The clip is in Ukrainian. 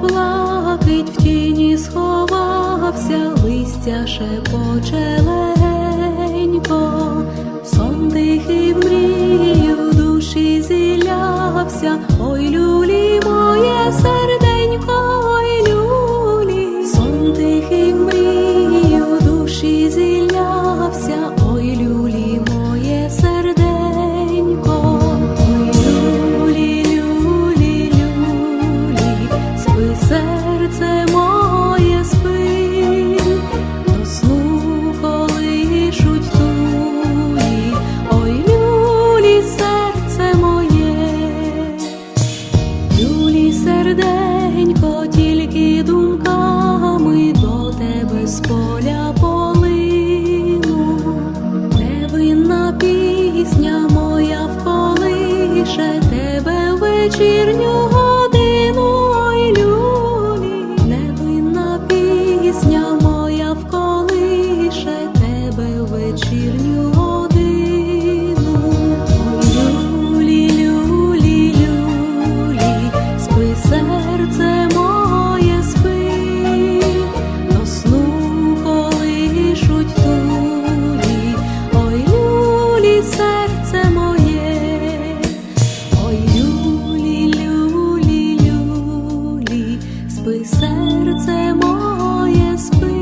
блакить в тіні сховався, листя шепоче легенько, сон тихий мрію душі зілявся. ой, з поля полину, невинна пісня моя вколише тебе вечірню годину, ой, люлі, невинна пісня моя вколише тебе вечірню. серце моє спить.